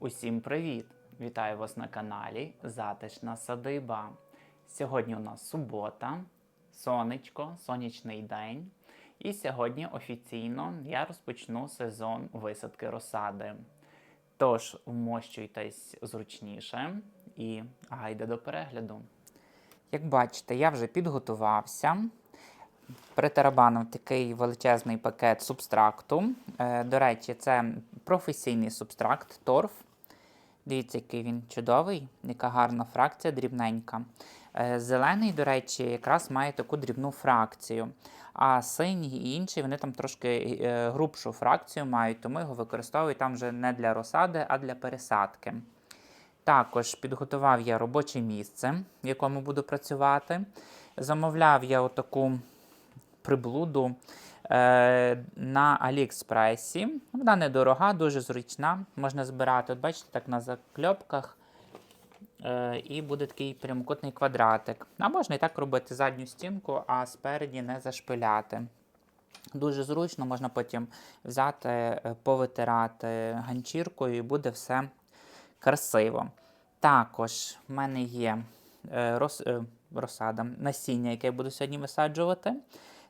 Усім привіт! Вітаю вас на каналі Затишна Садиба. Сьогодні у нас субота, сонечко, сонячний день. І сьогодні офіційно я розпочну сезон висадки розсади. Тож вмощуйтесь зручніше і гайде до перегляду. Як бачите, я вже підготувався. Притарабанив такий величезний пакет субстракту. Е, До речі, це професійний субстракт торф. Дивіться, який він чудовий, яка гарна фракція, дрібненька. Е, Зелений, до речі, якраз має таку дрібну фракцію. А синій і інший вони там трошки е, грубшу фракцію мають, тому його використовують там вже не для розсади, а для пересадки. Також підготував я робоче місце, в якому буду працювати. Замовляв я отаку приблуду на Аліекспресі. Вона недорога, дуже зручна. Можна збирати, от бачите, так на закльопках. Е, і буде такий прямокутний квадратик. А можна і так робити задню стінку, а спереді не зашпиляти. Дуже зручно, можна потім взяти, е, повитирати ганчіркою і буде все красиво. Також в мене є е, е, розсада, насіння, яке я буду сьогодні висаджувати.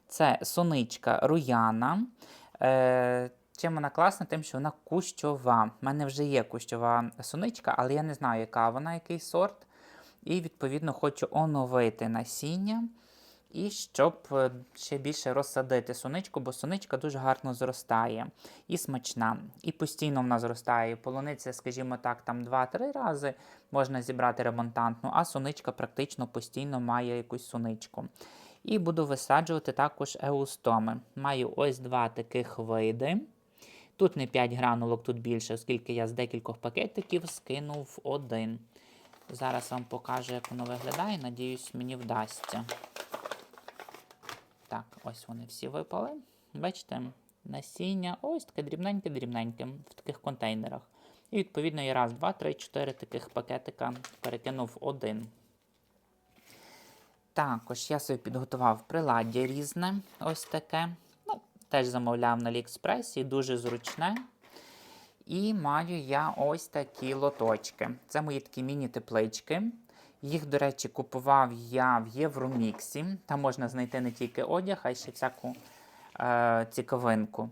Це соничка руяна. Е, чим вона класна? Тим, що вона кущова. У мене вже є кущова соничка, але я не знаю, яка вона, який сорт. І, відповідно, хочу оновити насіння. І щоб е, ще більше розсадити соничку, бо соничка дуже гарно зростає і смачна. І постійно вона зростає. Полуниця, скажімо так, там 2-3 рази можна зібрати ремонтантну, а соничка практично постійно має якусь соничку. І буду висаджувати також еустоми. Маю ось два таких види. Тут не 5 гранулок, тут більше, оскільки я з декількох пакетиків скинув один. Зараз вам покажу, як воно виглядає. Надіюсь, мені вдасться. Так, ось вони всі випали. Бачите, насіння, ось таке дрібненьке-дрібненьке в таких контейнерах. І відповідно я раз, два, три, чотири таких пакетика перекинув один. Також я собі підготував приладдя різне, ось таке. Ну, теж замовляв на Аліекспресі, дуже зручне. І маю я ось такі лоточки. Це мої такі міні-теплички. Їх, до речі, купував я в Євроміксі. Там можна знайти не тільки одяг, а й ще всяку е, цікавинку.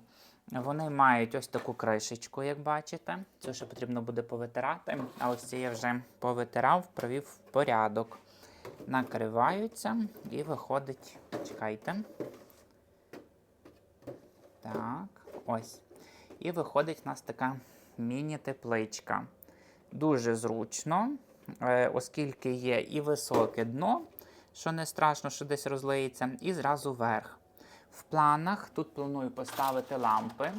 Вони мають ось таку кришечку, як бачите. Цю ще потрібно буде повитирати. А ось ці я вже повитирав, провів в порядок. Накриваються і виходить. Чекайте. Так, ось. І виходить у нас така міні-тепличка. Дуже зручно, е, оскільки є і високе дно, що не страшно, що десь розлиється, і зразу верх. В планах тут планую поставити лампи.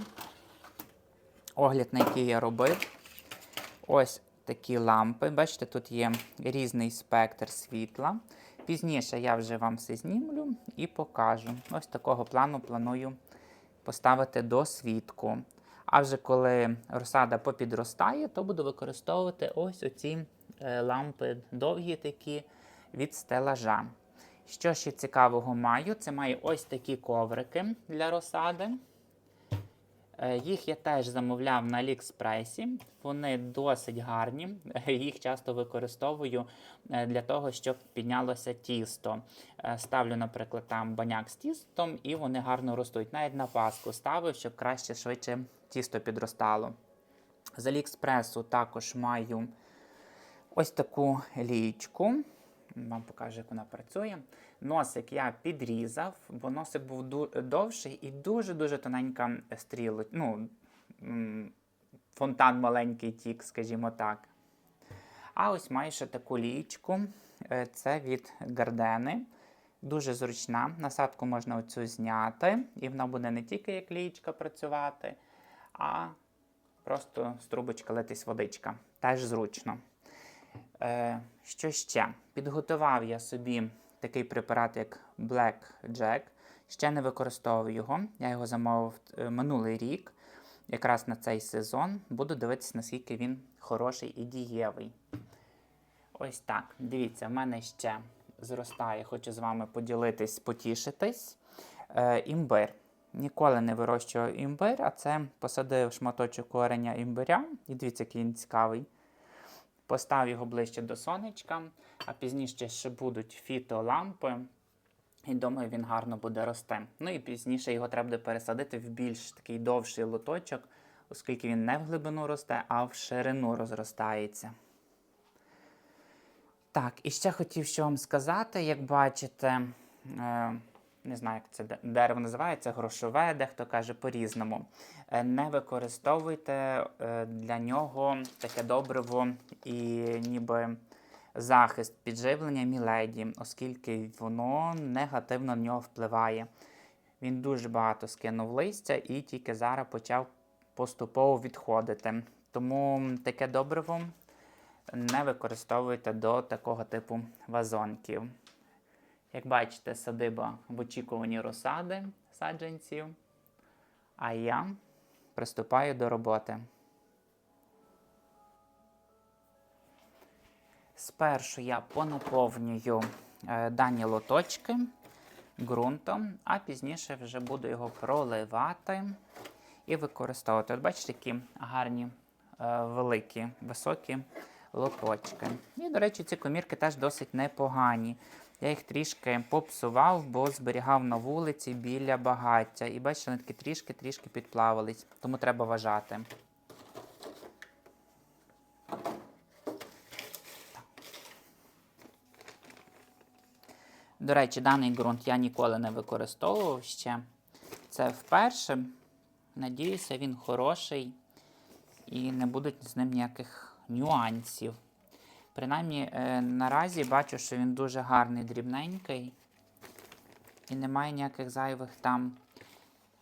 Огляд, на який я робив. Ось такі лампи. Бачите, тут є різний спектр світла. Пізніше я вже вам все знімлю і покажу. Ось такого плану планую поставити до світку. А вже коли розсада попідростає, то буду використовувати ось оці е, лампи довгі такі від стелажа. Що ще цікавого маю? Це маю ось такі коврики для розсади. Е, Їх я теж замовляв на Аліекспресі. Вони досить гарні. Їх часто використовую е, для того, щоб піднялося тісто. Е, Ставлю, наприклад, там баняк з тістом, і вони гарно ростуть. Навіть на паску ставив, щоб краще швидше тісто підростало. З Аліекспресу також маю ось таку лічку. Вам покажу, як вона працює. Носик я підрізав, бо носик був довший і дуже-дуже тоненька стріла. Ну, фонтан маленький тік, скажімо так. А ось маю ще таку лічку. Е, Це від Гардени. Дуже зручна. Насадку можна оцю зняти, і вона буде не тільки як лічка працювати, а просто з трубочки летись водичка. Теж зручно. Е, що ще? Підготував я собі такий препарат, як Black Jack. Ще не використовую його. Я його замовив е, минулий рік, якраз на цей сезон. Буду дивитися, наскільки він хороший і дієвий. Ось так. Дивіться, в мене ще зростає, хочу з вами поділитись, потішитись. Е, імбир. ніколи не вирощував імбир, а це посадив шматочок кореня імбиря. І дивіться, який він цікавий. Постав його ближче до сонечка, а пізніше ще будуть фітолампи. І думаю, він гарно буде рости. Ну і пізніше його треба буде пересадити в більш такий довший лоточок, оскільки він не в глибину росте, а в ширину розростається. Так, і ще хотів що вам сказати, як бачите, е, не знаю, як це дерево називається, грошове, дехто каже по-різному. Е, не використовуйте е, для нього таке добриво і ніби захист підживлення міледі, оскільки воно негативно на нього впливає. Він дуже багато скинув листя і тільки зараз почав поступово відходити. Тому таке добриво не використовуйте до такого типу вазонків. Як бачите, садиба в очікуванні розсади саджанців, а я приступаю до роботи. Спершу я понаповнюю е, дані лоточки ґрунтом, а пізніше вже буду його проливати і використовувати. От бачите, які гарні, е, великі, високі лоточки. І, до речі, ці комірки теж досить непогані. Я їх трішки попсував, бо зберігав на вулиці біля багаття. І бачите, вони такі трішки-трішки підплавались, тому треба вважати. До речі, даний ґрунт я ніколи не використовував ще. Це вперше. Надіюся, він хороший і не будуть з ним ніяких нюансів. Принаймні, е, наразі бачу, що він дуже гарний, дрібненький. І немає ніяких зайвих там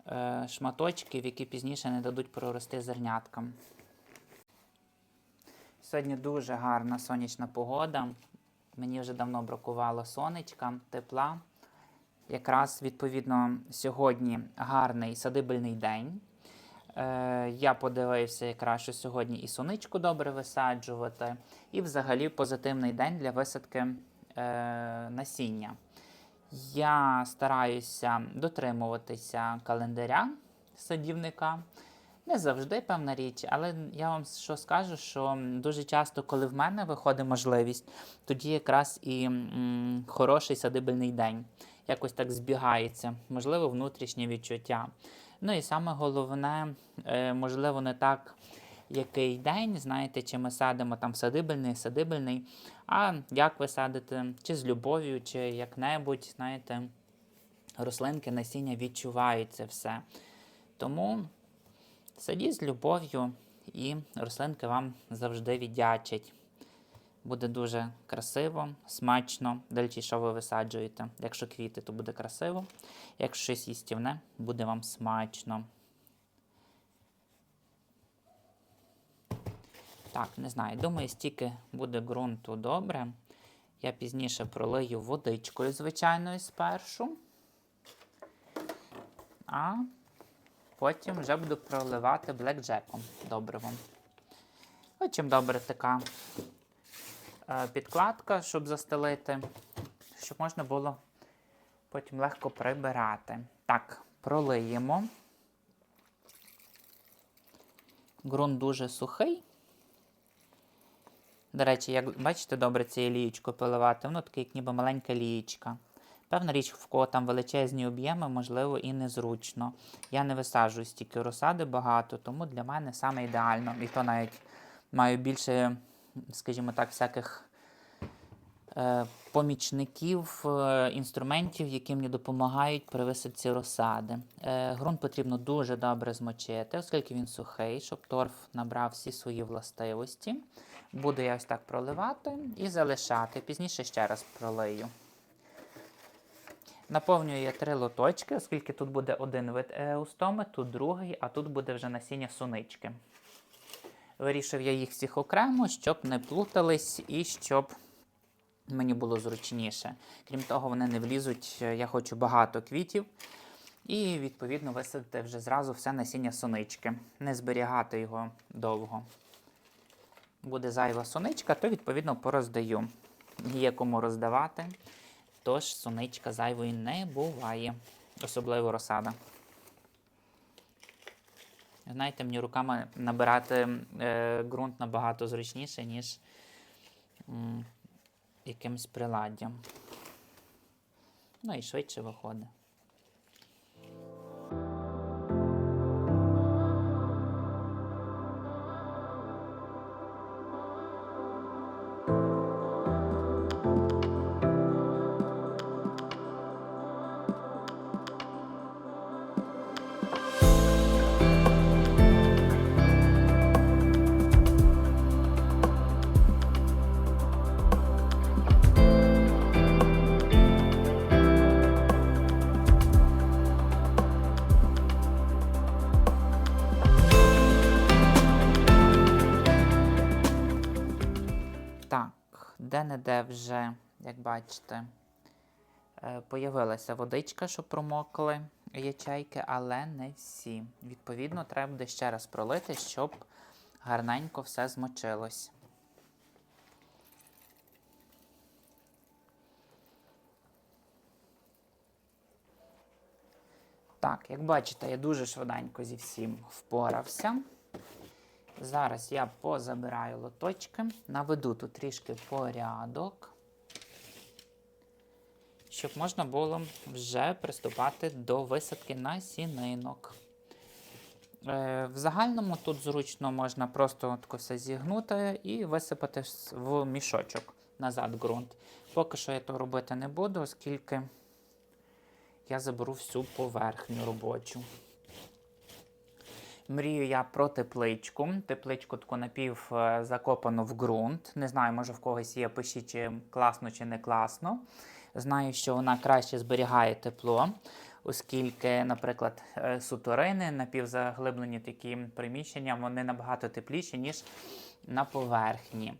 е, шматочків, які пізніше не дадуть прорости зерняткам. Сьогодні дуже гарна сонячна погода. Мені вже давно бракувало сонечка, тепла. Якраз, відповідно, сьогодні гарний садибельний день. Е, я подивився якраз, сьогодні і соничку добре висаджувати, і взагалі позитивний день для висадки е, насіння. Я стараюся дотримуватися календаря садівника. Не завжди певна річ, але я вам що скажу, що дуже часто, коли в мене виходить можливість, тоді якраз і м, хороший садибельний день. Якось так збігається, можливо, внутрішнє відчуття. Ну і саме головне, е, можливо, не так, який день, знаєте, чи ми садимо там садибельний, садибельний, а як ви садите, чи з любов'ю, чи як-небудь, знаєте, рослинки, насіння відчувають це все. Тому садіть з любов'ю, і рослинки вам завжди віддячать. Буде дуже красиво, смачно. Далі, що ви висаджуєте. Якщо квіти, то буде красиво. Якщо щось їстівне, буде вам смачно. Так, не знаю. Думаю, стільки буде ґрунту добре. Я пізніше пролию водичкою, звичайною, спершу. А потім вже буду проливати блекджеком добривом. Чим добре така підкладка, щоб застелити, щоб можна було потім легко прибирати. Так, пролиємо. Ґрунт дуже сухий. До речі, як бачите, добре цією лієчкою поливати, воно таке, як ніби маленька лієчка. Певна річ, в кого там величезні об'єми, можливо, і незручно. Я не висаджую стільки розсади багато, тому для мене саме ідеально. І то навіть маю більше, скажімо так, всяких е, помічників, е, інструментів, які мені допомагають при висадці розсади. Е, ґрунт потрібно дуже добре змочити, оскільки він сухий, щоб торф набрав всі свої властивості. Буду я ось так проливати і залишати. Пізніше ще раз пролию. Наповнюю я три лоточки, оскільки тут буде один вид еустоми, тут другий, а тут буде вже насіння сунички. Вирішив я їх всіх окремо, щоб не плутались і щоб мені було зручніше. Крім того, вони не влізуть, е, я хочу багато квітів. І, відповідно, висадити вже зразу все насіння сонички. Не зберігати його довго. Буде зайва соничка, то, відповідно, пороздаю. Є кому роздавати. Тож соничка зайвої не буває, особливо розсада. Знаєте, мені руками набирати е, ґрунт набагато зручніше, ніж м, якимось приладдям. Ну і швидше виходить. Де-не-де вже, як бачите, е, появилася водичка, що промокли ячейки, але не всі. Відповідно, треба буде ще раз пролити, щоб гарненько все змочилось. Так, як бачите, я дуже швиденько зі всім впорався. Зараз я позабираю лоточки, наведу тут трішки порядок, щоб можна було вже приступати до висадки насінинок. Е, в загальному тут зручно можна просто все зігнути і висипати в мішочок назад ґрунт. Поки що я то робити не буду, оскільки я заберу всю поверхню робочу. Мрію я про тепличку. Тепличку таку напів е, закопану в ґрунт. Не знаю, може в когось є, пишіть, чи класно чи не класно. Знаю, що вона краще зберігає тепло, оскільки, наприклад, е, суторини, напівзаглиблені такі приміщення, вони набагато тепліші, ніж на поверхні.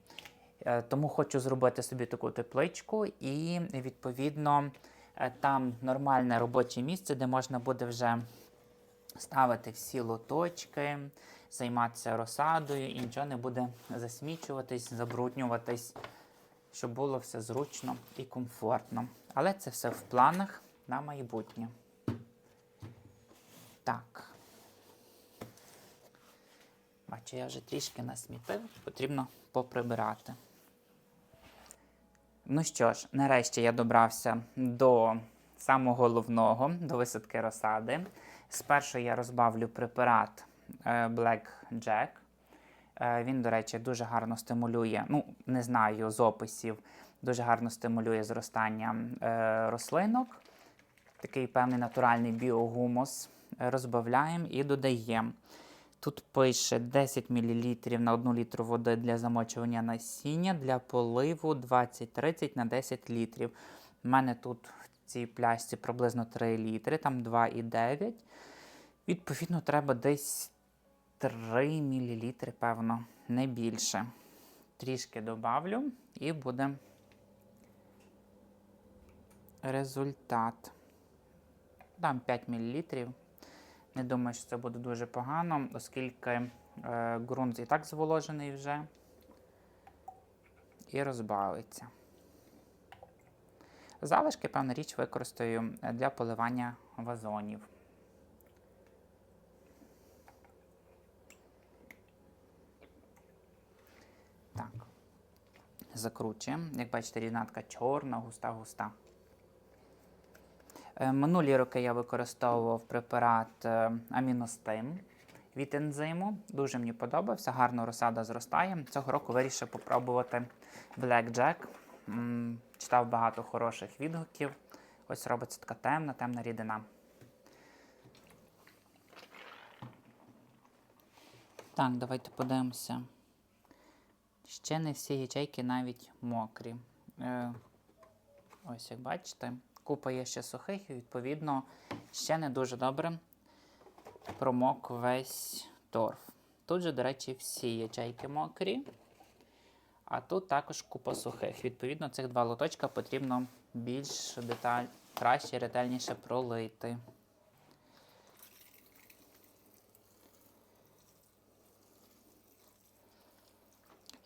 Е, Тому хочу зробити собі таку тепличку і, відповідно, там нормальне робоче місце, де можна буде вже ставити всі лоточки, займатися розсадою і нічого не буде засмічуватись, забруднюватись, щоб було все зручно і комфортно. Але це все в планах на майбутнє. Так. Бачу, я вже трішки насмітив, потрібно поприбирати. Ну що ж, нарешті я добрався до самого головного, до висадки розсади. Спершу я розбавлю препарат е, Black Jack. Е, Він, до речі, дуже гарно стимулює, ну, не знаю з описів, дуже гарно стимулює зростання е, рослинок. Такий певний натуральний біогумус. Розбавляємо і додаємо. Тут пише 10 мл на 1 літру води для замочування насіння, для поливу 20-30 на 10 літрів. У мене тут цій пляшці приблизно 3 літри, там 2,9. Відповідно, треба десь 3 мл, певно, не більше. Трішки добавлю і буде результат. Дам 5 мл. Не думаю, що це буде дуже погано, оскільки е, ґрунт і так зволожений вже і розбавиться. Залишки, певна річ, використаю для поливання вазонів. Так. Закручуємо. Як бачите, рівнатка чорна, густа-густа. Е, Минулі роки я використовував препарат е, Аміностим від ензиму. Дуже мені подобався, гарно розсада зростає. Цього року вирішив попробувати Black Jack. Читав багато хороших відгуків. Ось робиться така темна, темна рідина. Так, давайте подивимося. Ще не всі ячейки навіть мокрі. Е, ось як бачите, купа є ще сухих, і відповідно ще не дуже добре промок весь торф. Тут же, до речі, всі ячейки мокрі, а тут також купа сухих. Відповідно, цих два лоточка потрібно більш деталь, краще, ретельніше пролити.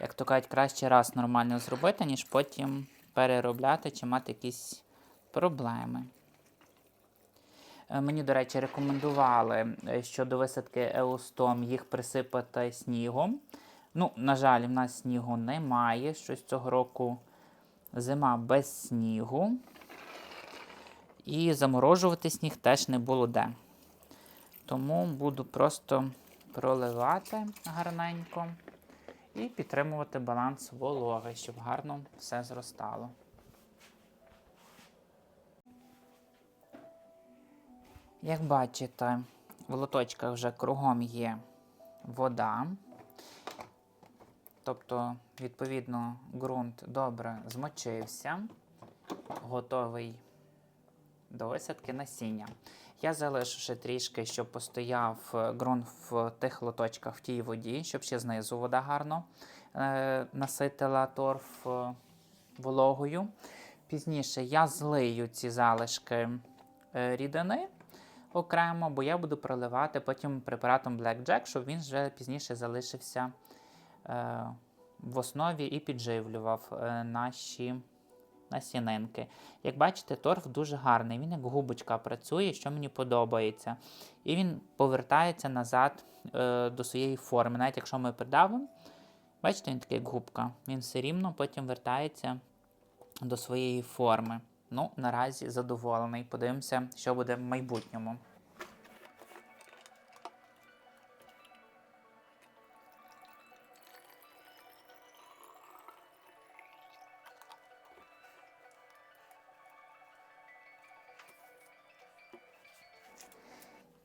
Як то кажуть, краще раз нормально зробити, ніж потім переробляти чи мати якісь проблеми. Е, Мені, до речі, рекомендували е, щодо висадки еустом їх присипати снігом. Ну, на жаль, в нас снігу немає. Щось цього року зима без снігу. І заморожувати сніг теж не було де. Тому буду просто проливати гарненько і підтримувати баланс вологи, щоб гарно все зростало. Як бачите, в лоточках вже кругом є вода. Тобто, відповідно, ґрунт добре змочився, готовий до висадки насіння. Я залишу ще трішки, щоб постояв ґрунт в тих лоточках в тій воді, щоб ще знизу вода гарно е, наситила торф е, вологою. Пізніше я злию ці залишки е, рідини окремо, бо я буду проливати потім препаратом Blackjack, щоб він вже пізніше залишився в основі і підживлював е, наші насінинки. Як бачите, торф дуже гарний. Він як губочка працює, що мені подобається. І він повертається назад е, до своєї форми. Навіть якщо ми придавимо, бачите, він такий як губка. Він все рівно потім вертається до своєї форми. Ну, наразі задоволений. Подивимося, що буде в майбутньому.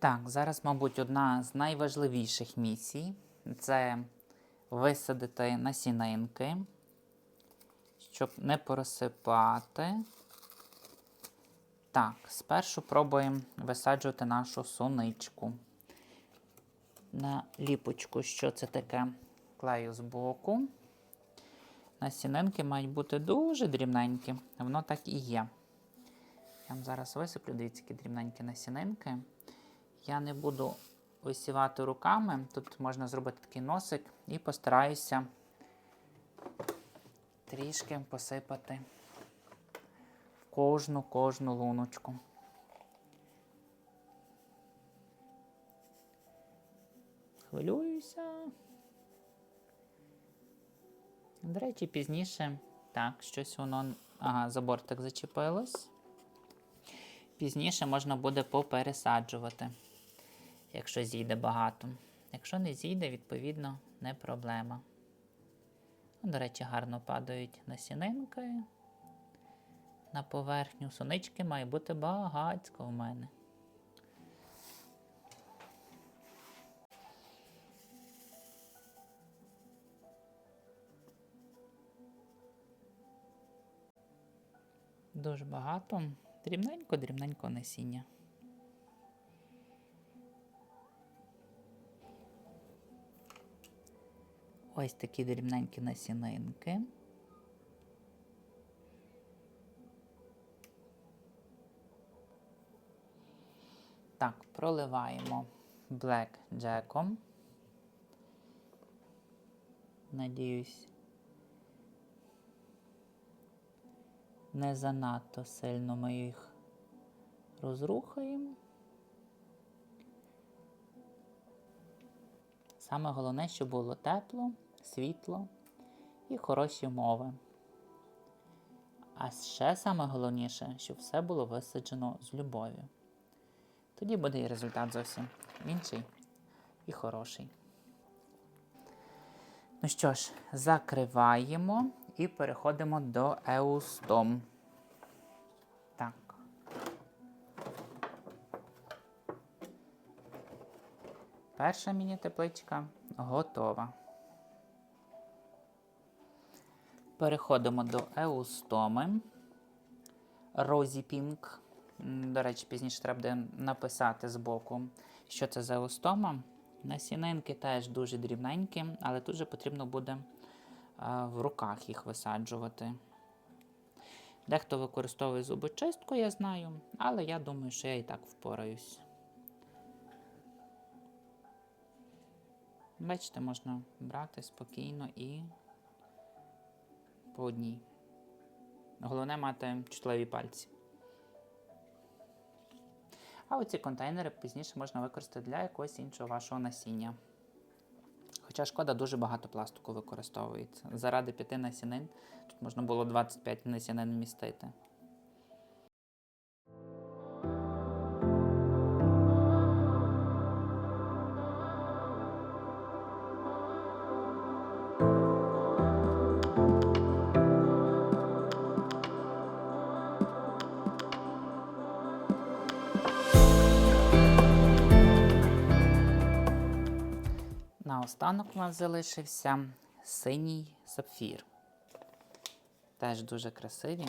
Так, зараз, мабуть, одна з найважливіших місій це висадити насінинки, щоб не порозсипати. Так, спершу пробуємо висаджувати нашу соничку. На ліпочку, що це таке, клею збоку. Насінинки мають бути дуже дрібненькі. Воно так і є. Я вам зараз висиплю, дивіться, які дрібненькі насінинки. Я не буду висівати руками. Тут можна зробити такий носик і постараюся трішки посипати в кожну кожну луночку. Хвилююся. До речі, пізніше. Так, щось воно. Ага, за бортик зачепилось. Пізніше можна буде попересаджувати, якщо зійде багато. Якщо не зійде, відповідно, не проблема. Ну, До речі, гарно падають насінинки. На поверхню сонички має бути багатько в мене. Дуже багато. Дрібненько-дрібненько насіння. Ось такі дрібненькі насінинки. Так, проливаємо Jackом. Надіюсь, не занадто сильно ми їх розрухаємо. Саме головне, щоб було тепло, світло і хороші умови. А ще саме головніше, щоб все було висаджено з любов'ю. Тоді буде і результат зовсім інший і хороший. Ну що ж, закриваємо і переходимо до еустом. Так. Перша міні-тепличка готова. Переходимо до еустоми. Розі Пінк. До речі, пізніше треба буде написати збоку, що це за еустома. Насінинки теж дуже дрібненькі, але тут же потрібно буде в руках їх висаджувати. Дехто використовує зубочистку, я знаю, але я думаю, що я і так впораюсь. Бачите, можна брати спокійно і по одній. Головне мати чутливі пальці. А оці контейнери пізніше можна використати для якогось іншого вашого насіння. Хоча шкода, дуже багато пластику використовується. Заради п'яти насінин тут можна було 25 насінин вмістити. Наостанок у нас залишився синій сапфір. Теж дуже красиві.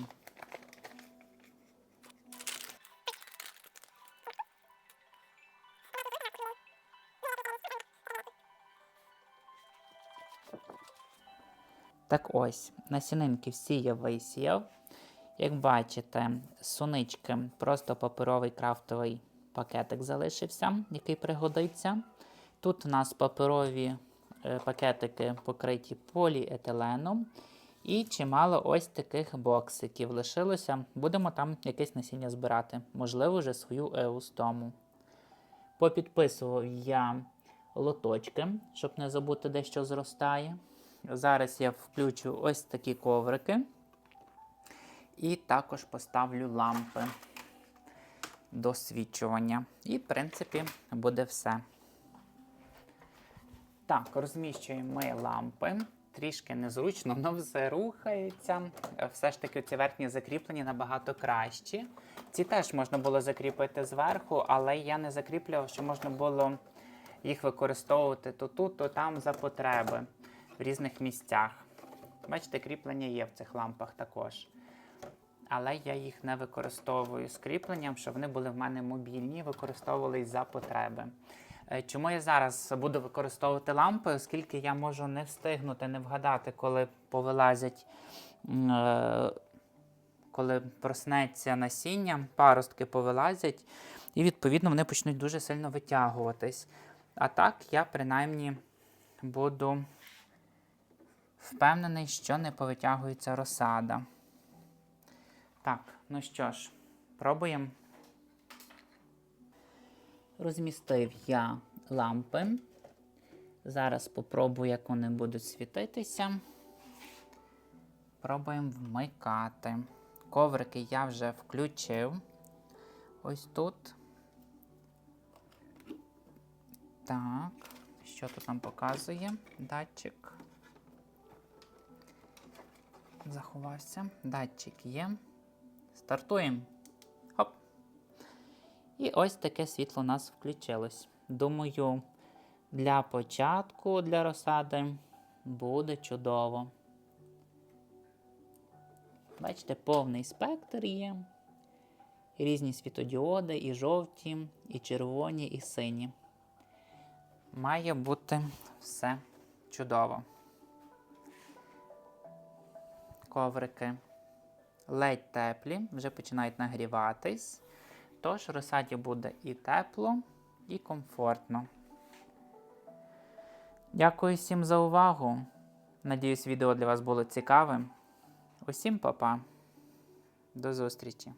Так ось, насінинки всі я висіяв. Як бачите, з сунички просто паперовий крафтовий пакетик залишився, який пригодиться. Тут у нас паперові е, пакетики покриті поліетиленом. І чимало ось таких боксиків лишилося. Будемо там якесь насіння збирати, можливо, вже свою еустому. Попідписував я лоточки, щоб не забути, де що зростає. Зараз я включу ось такі коврики. І також поставлю лампи до свічування. І, в принципі, буде все. Так, розміщуємо ми лампи. Трішки незручно, але все рухається. Е, Все ж таки ці верхні закріплені набагато кращі. Ці теж можна було закріпити зверху, але я не закріплював, що можна було їх використовувати то тут, то там за потреби в різних місцях. Бачите, кріплення є в цих лампах також. Але я їх не використовую з кріпленням, щоб вони були в мене мобільні, використовувались за потреби. Е, Чому я зараз буду використовувати лампи, оскільки я можу не встигнути, не вгадати, коли повилазять, е, коли проснеться насіння, паростки повилазять, і відповідно вони почнуть дуже сильно витягуватись. А так я принаймні буду впевнений, що не повитягується розсада. Так, ну що ж, пробуємо. Розмістив я лампи. Зараз попробую, як вони будуть світитися. Пробуємо вмикати. Коврики я вже включив. Ось тут. Так, що тут нам показує? Датчик. Заховався. Датчик є. Стартуємо. І ось таке світло у нас включилось. Думаю, для початку, для розсади буде чудово. Бачите, повний спектр є. Різні світодіоди, і жовті, і червоні, і сині. Має бути все чудово. Коврики ледь теплі, вже починають нагріватись. Тож розсаді буде і тепло, і комфортно. Дякую всім за увагу. Надіюсь, відео для вас було цікавим. Усім па-па. До зустрічі!